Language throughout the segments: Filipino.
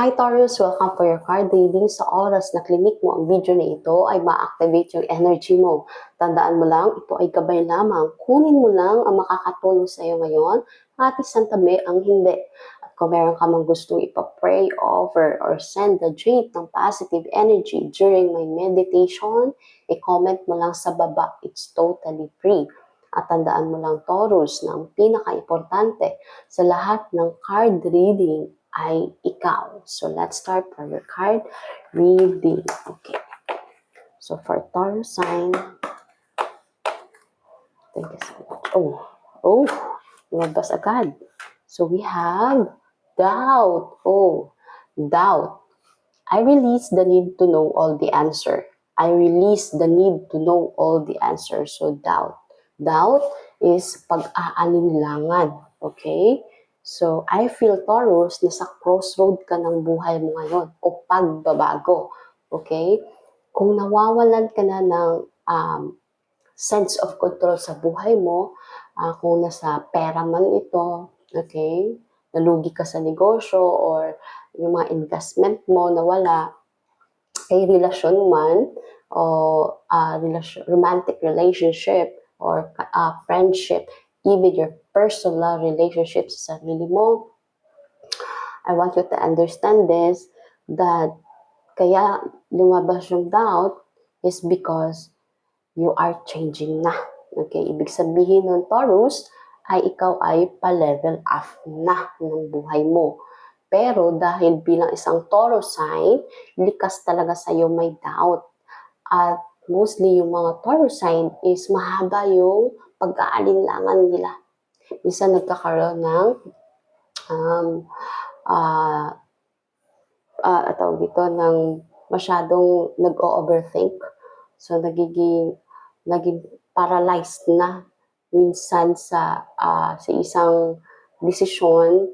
Hi Taurus, welcome for your card reading. Sa oras na klinik mo ang video na ito ay ma-activate yung energy mo. Tandaan mo lang, ito ay gabay lamang. Kunin mo lang ang makakatulong sa iyo ngayon at isantabi ang hindi. At kung meron ka mang gustong ipapray over or send the drip ng positive energy during my meditation, i-comment mo lang sa baba. It's totally free. At tandaan mo lang Taurus na ang pinaka-importante sa lahat ng card reading ay ikaw. So let's start for your card reading. Okay. So for Taurus sign, thank you so much. Oh, oh, lumabas agad. So we have doubt. Oh, doubt. I release the need to know all the answer. I release the need to know all the answer. So doubt. Doubt is pag-aalinlangan. Okay? So, I feel Taurus na sa crossroad ka ng buhay mo ngayon o pagbabago. Okay? Kung nawawalan ka na ng um, sense of control sa buhay mo, ah, kung nasa pera man ito, okay? Nalugi ka sa negosyo or yung mga investment mo nawala, kay relasyon man o ah, relasyon, romantic relationship or ah, friendship, even your personal relationship sa sarili mo. I want you to understand this, that kaya lumabas yung doubt is because you are changing na. Okay, ibig sabihin ng Taurus ay ikaw ay pa-level up na ng buhay mo. Pero dahil bilang isang Taurus sign, likas talaga sa iyo may doubt. At mostly yung mga Taurus sign is mahaba yung pag-aalinlangan nila. Minsan nagkakaroon ng um, ah ah tawag dito, ng masyadong nag-o-overthink. So, nagiging, naging paralyzed na minsan sa, ah, sa isang desisyon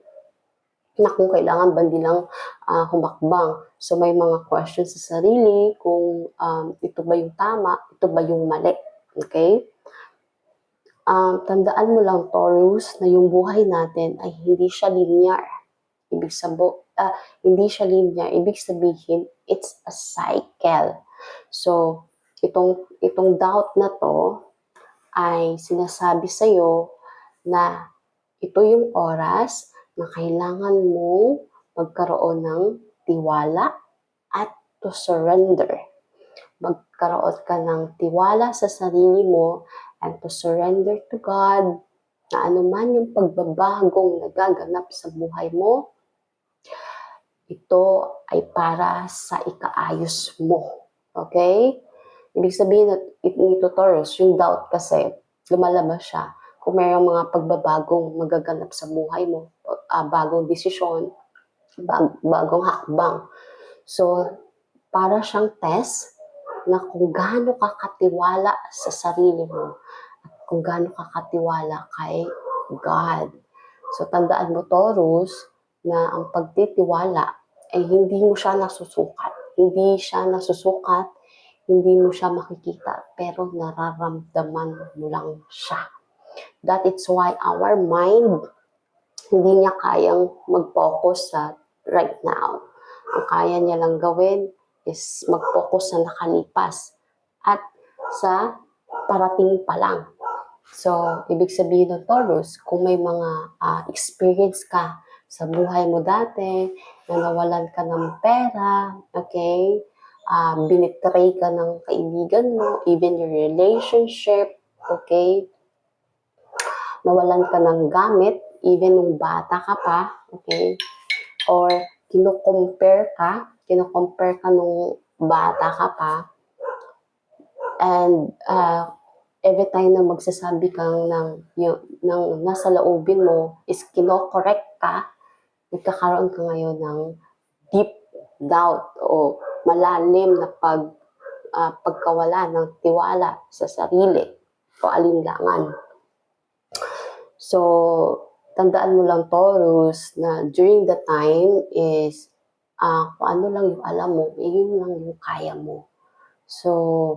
na kung kailangan ba nilang ah, humakbang. So, may mga questions sa sarili kung um, ito ba yung tama, ito ba yung mali. Okay? Um, tandaan mo lang, Taurus, na yung buhay natin ay hindi siya linear. Ibig sabo, ah, hindi siya linear. Ibig sabihin, it's a cycle. So, itong, itong doubt na to ay sinasabi sa'yo na ito yung oras na kailangan mong magkaroon ng tiwala at to surrender. Magkaroon ka ng tiwala sa sarili mo and to surrender to God na anuman yung pagbabagong nagaganap sa buhay mo, ito ay para sa ikaayos mo. Okay? Ibig sabihin na nito Taurus, yung doubt kasi, lumalabas siya kung mayroong mga pagbabagong magaganap sa buhay mo, ah, bagong desisyon, bag- bagong hakbang. So, para siyang test na kung gaano ka katiwala sa sarili mo at kung gaano ka katiwala kay God. So, tandaan mo, Taurus, na ang pagtitiwala ay hindi mo siya nasusukat. Hindi siya nasusukat, hindi mo siya makikita, pero nararamdaman mo lang siya. That is why our mind, hindi niya kayang mag-focus sa right now. Ang kaya niya lang gawin is mag-focus sa nakalipas at sa parating pa lang. So, ibig sabihin ng Taurus, kung may mga ah, experience ka sa buhay mo dati, na nawalan ka ng pera, okay, ah binitray ka ng kaibigan mo, even your relationship, okay, nawalan ka ng gamit, even nung bata ka pa, okay, or kino-compare ka, kino-compare ka nung bata ka pa, and uh, every time na magsasabi kang ng, yung, ng nasa loobin mo is kino-correct ka, nagkakaroon ka ngayon ng deep doubt o malalim na pag ah, pagkawala ng tiwala sa sarili o alinlangan. So, tandaan mo lang Taurus na during the time is ah kung ano lang yung alam mo, eh, yun lang yung kaya mo. So,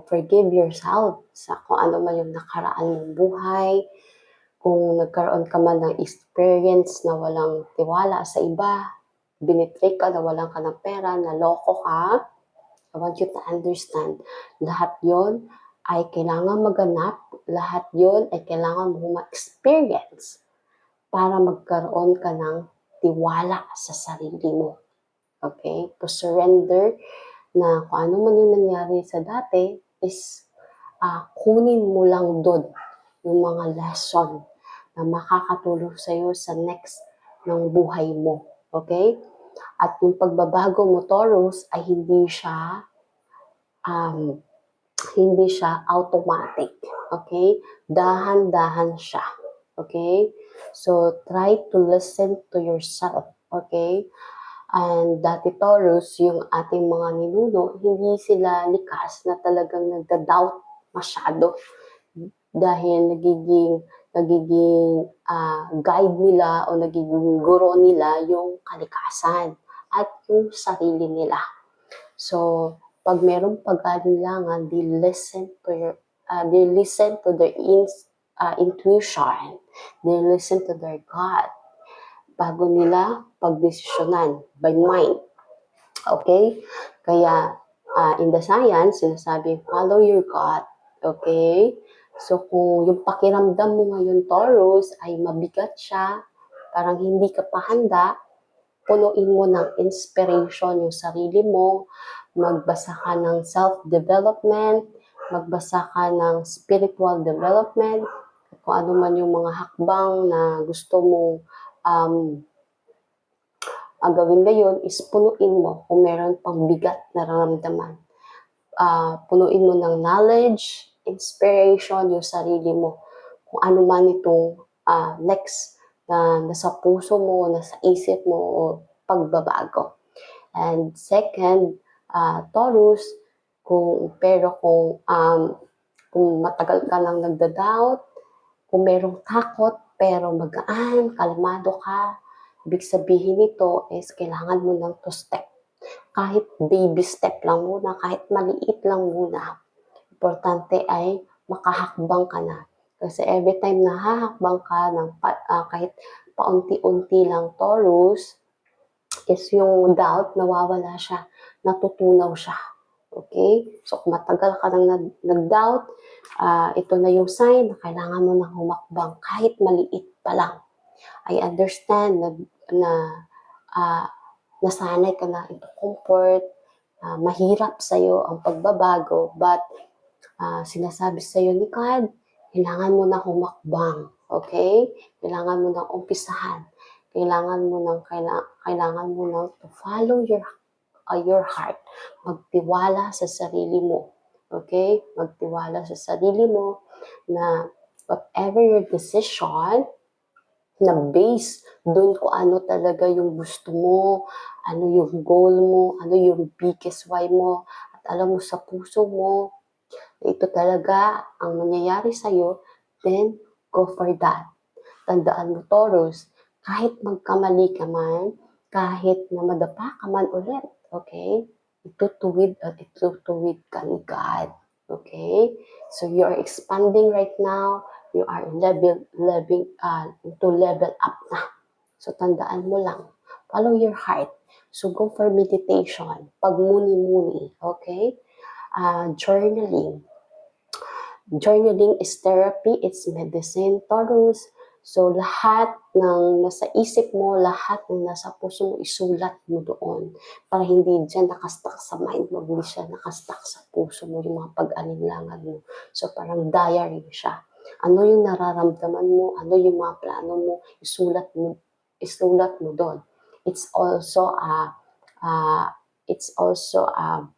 forgive yourself sa kung ano man yung nakaraan mong buhay. Kung nagkaroon ka man ng experience na walang tiwala sa iba, binitray ka, nawalan ka ng pera, naloko ka, I want you to understand, lahat yon ay kailangan maganap, lahat yon ay kailangan mo ma-experience para magkaroon ka ng tiwala sa sarili mo. Okay? To surrender na kung ano man yung nangyari sa dati is ah, kunin mo lang doon yung mga lesson na makakatulong sa'yo sa next ng buhay mo. Okay? At yung pagbabago mo, Taurus, ay hindi siya um, hindi siya automatic. Okay? Dahan-dahan siya. Okay? So, try to listen to yourself. Okay? And dati Taurus, yung ating mga ninuno, hindi sila likas na talagang nagda-doubt masyado. Dahil nagiging nagiging ah, guide nila o nagiging guro nila yung kalikasan at yung sarili nila. So, pag merong pag-alinlangan, they listen to your, uh, they listen to their in, uh, intuition. They listen to their gut bago nila pagdesisyonan by mind. Okay? Kaya, uh, in the science, sinasabi, follow your gut. Okay? So, kung yung pakiramdam mo ngayon, Taurus, ay mabigat siya, parang hindi ka pa handa, punuin mo ng inspiration yung sarili mo, magbasa ka ng self-development, magbasa ka ng spiritual development, kung ano man yung mga hakbang na gusto mo um, ang gawin ngayon is punuin mo kung meron pang bigat na nararamdaman. Ah, punuin mo ng knowledge, inspiration, yung sarili mo. Kung ano man itong ah, next na nasa puso mo, nasa isip mo, o pagbabago. And second, ah, Taurus, kung, pero kung, um, kung matagal ka lang nagda-doubt, kung merong takot, pero magaan, kalmado ka, ibig sabihin nito is kailangan mo ng to step. Kahit baby step lang muna, kahit maliit lang muna. Importante ay makahakbang ka na. Kasi every time na hahakbang ka ng ah, kahit paunti-unti lang Taurus, is yung doubt, nawawala siya, natutunaw siya. Okay? So, kung matagal ka nang nag- nag-doubt, ah, ito na yung sign na kailangan mo nang humakbang kahit maliit pa lang. I understand na, na ah, nasanay ka na ito comfort, ah, mahirap sa'yo ang pagbabago, but ah, sinasabi sa'yo ni God, kailangan mo na humakbang. Okay? Kailangan mo nang umpisahan. Kailangan mo nang, kailangan, kailangan mo nang to follow your, ah, your heart. Magtiwala sa sarili mo. Okay? Magtiwala sa sarili mo na whatever your decision, na base doon kung ano talaga yung gusto mo, ano yung goal mo, ano yung biggest why mo, at alam mo sa puso mo, ito talaga ang mangyayari sa'yo, then go for that. Tandaan mo, Taurus, kahit magkamali ka man, kahit na madapa ka man ulit, okay? Itutuwid at itutuwid ka ni God. Okay? So you're expanding right now. You are level, level, uh, to level up na. So tandaan mo lang. Follow your heart. So go for meditation. Pagmuni-muni. Okay? Uh, journaling. Journaling is therapy. It's medicine. Taurus. So lahat ng nasa isip mo, lahat ng nasa puso mo, isulat mo doon para hindi dyan nakastuck sa mind mo, hindi siya nakastuck sa puso mo, yung mga pag-alinlangan mo. So parang diary siya. Ano yung nararamdaman mo, ano yung mga plano mo, isulat mo, isulat mo doon. It's also a, uh, it's also a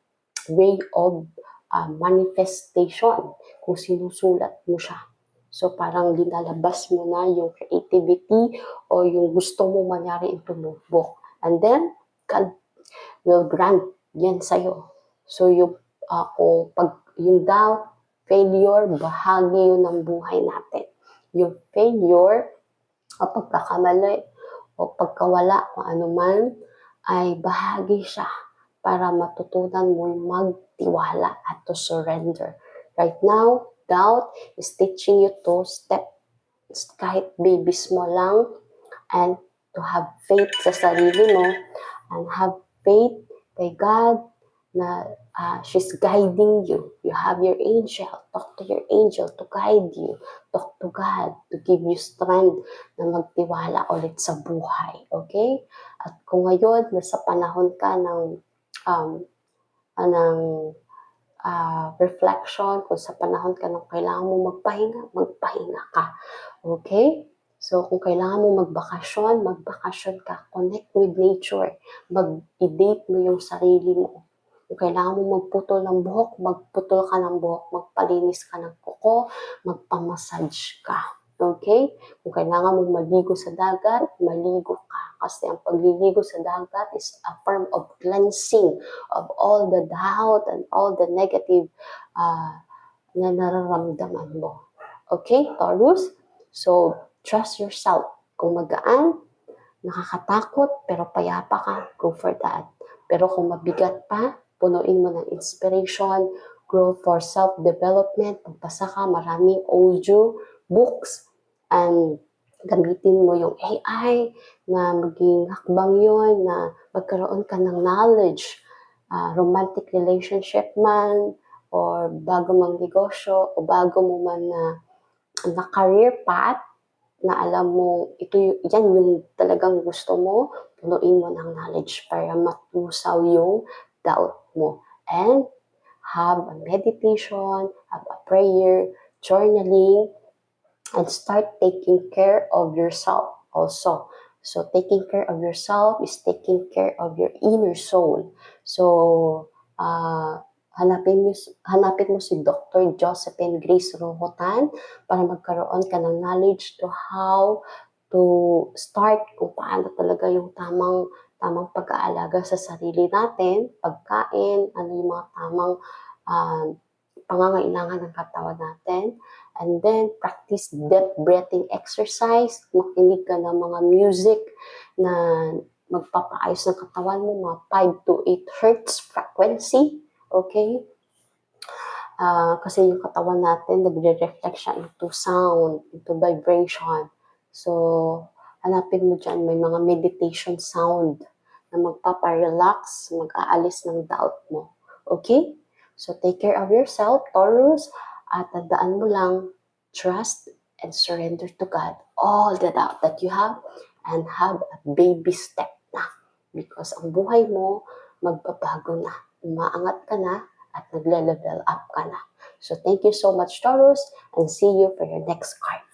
way of uh, manifestation kung sinusulat mo siya. So parang linalabas mo na yung creativity o yung gusto mo mangyari into notebook. And then, God will grant yan sa'yo. So yung, uh, kung pag, yung doubt, failure, bahagi yun ng buhay natin. Yung failure, o pagkakamali, o pagkawala, kung ano man, ay bahagi siya para matutunan mo yung magtiwala at to surrender. Right now, doubt is you to step kahit babies mo lang and to have faith sa sarili mo and have faith kay God na ah, she's guiding you. You have your angel. Talk to your angel to guide you. Talk to God to give you strength na magtiwala ulit sa buhay. Okay? At kung ngayon, nasa panahon ka ng, um, ng ah, reflection, kung sa panahon ka nung kailangan mo magpahinga, magpahinga ka. Okay? So, kung kailangan mo magbakasyon, magbakasyon ka. Connect with nature. Mag-date mo yung sarili mo. Kung kailangan mo magputol ng buhok, magputol ka ng buhok. Magpalinis ka ng kuko, magpamassage ka. Okay? Kung kailangan mo maligo sa dagat, maligo ka. Kasi ang pagliligo sa dagat is a form of cleansing of all the doubt and all the negative uh, na nararamdaman mo. Okay, Taurus? So, trust yourself. Kung magaan, nakakatakot, pero payapa ka, go for that. Pero kung mabigat pa, punuin mo ng inspiration, grow for self-development, pagbasa ka, maraming audio, books, and gamitin mo yung AI na maging hakbang yon na magkaroon ka ng knowledge, ah, romantic relationship man, or bago mang negosyo, o bago mo man na, na career path, na alam mo, ito yan yung talagang gusto mo, punuin mo ng knowledge para matusaw yung doubt mo. And have a meditation, have a prayer, journaling, and start taking care of yourself also. So taking care of yourself is taking care of your inner soul. So uh, hanapin mo hanapin mo si Dr. Josephine Grace Rohotan para magkaroon ka ng knowledge to how to start kung paano talaga yung tamang tamang pag-aalaga sa sarili natin, pagkain, ano yung mga tamang um, pangangailangan ng katawan natin. And then, practice deep breathing exercise. Makinig ka ng mga music na magpapaayos ng katawan mo, mga 5 to 8 hertz frequency. Okay? Ah, kasi yung katawan natin, nagre-reflect siya into sound, into vibration. So, hanapin mo dyan, may mga meditation sound na magpaparelax, mag-aalis ng doubt mo. Okay? So, take care of yourself, Taurus, at tandaan mo lang, trust and surrender to God all the doubt that you have and have a baby step na. Because ang buhay mo, magbabago na. Umaangat ka na at nagle-level up ka na. So, thank you so much, Taurus, and see you for your next card.